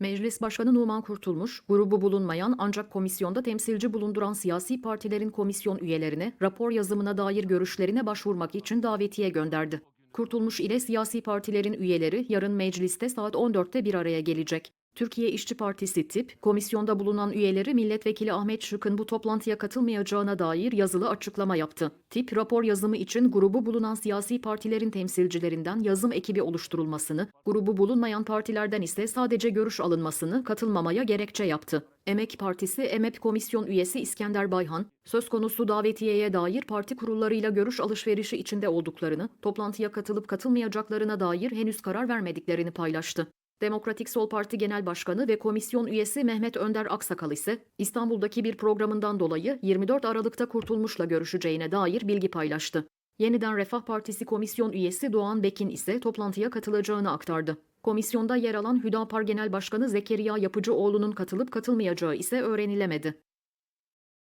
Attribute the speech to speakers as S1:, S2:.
S1: Meclis Başkanı Numan Kurtulmuş, grubu bulunmayan ancak komisyonda temsilci bulunduran siyasi partilerin komisyon üyelerine rapor yazımına dair görüşlerine başvurmak için davetiye gönderdi. Kurtulmuş ile siyasi partilerin üyeleri yarın mecliste saat 14'te bir araya gelecek. Türkiye İşçi Partisi TİP, komisyonda bulunan üyeleri Milletvekili Ahmet Şık'ın bu toplantıya katılmayacağına dair yazılı açıklama yaptı. TİP, rapor yazımı için grubu bulunan siyasi partilerin temsilcilerinden yazım ekibi oluşturulmasını, grubu bulunmayan partilerden ise sadece görüş alınmasını katılmamaya gerekçe yaptı. Emek Partisi EMEP Komisyon üyesi İskender Bayhan, söz konusu davetiyeye dair parti kurullarıyla görüş alışverişi içinde olduklarını, toplantıya katılıp katılmayacaklarına dair henüz karar vermediklerini paylaştı. Demokratik Sol Parti Genel Başkanı ve komisyon üyesi Mehmet Önder Aksakal ise İstanbul'daki bir programından dolayı 24 Aralık'ta Kurtulmuş'la görüşeceğine dair bilgi paylaştı. Yeniden Refah Partisi komisyon üyesi Doğan Bekin ise toplantıya katılacağını aktardı. Komisyonda yer alan Hüdapar Genel Başkanı Zekeriya Yapıcıoğlu'nun katılıp katılmayacağı ise öğrenilemedi.